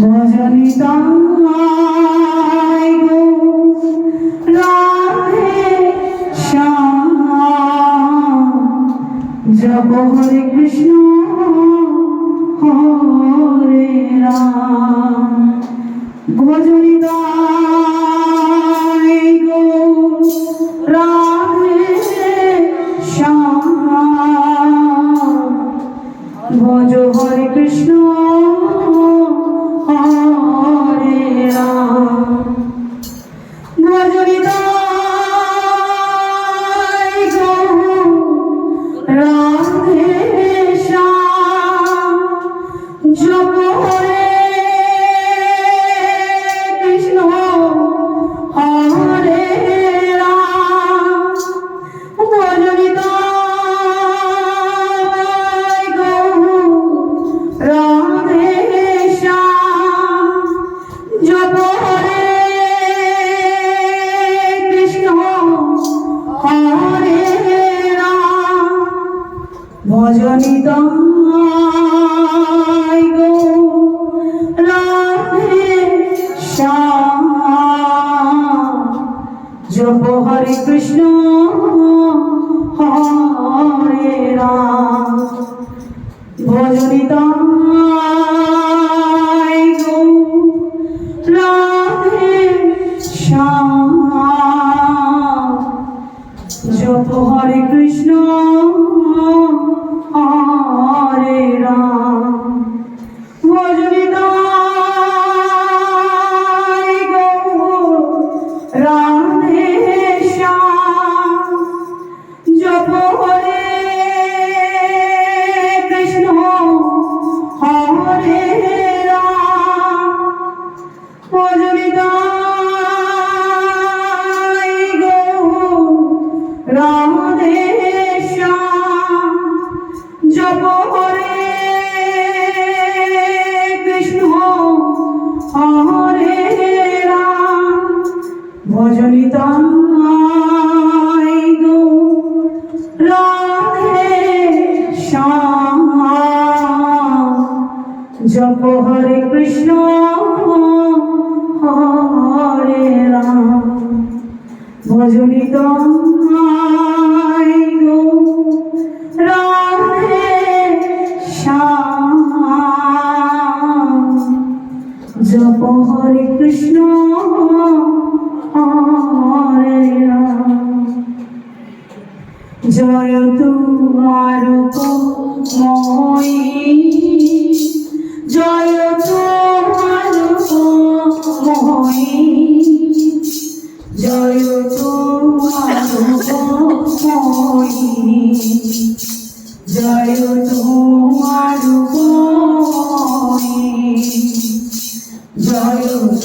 ভজনি তন্মায় গো রাধে শ্যামা। জপ হরে কৃষ্ণ হরে রাম। Navidad. হরে গো রাধে জপ হরে কৃষ্ণ হরে রাম। ভজনিতাই রাধে জপ হরে কৃষ্ণ হরে রাম। ভজনিতাই গো রাধে শ্যাম। জপ হরে কৃষ্ণ জয় তোমার মই জয় তোমার মই জয় তোমার মই জয় তোমার মই জয়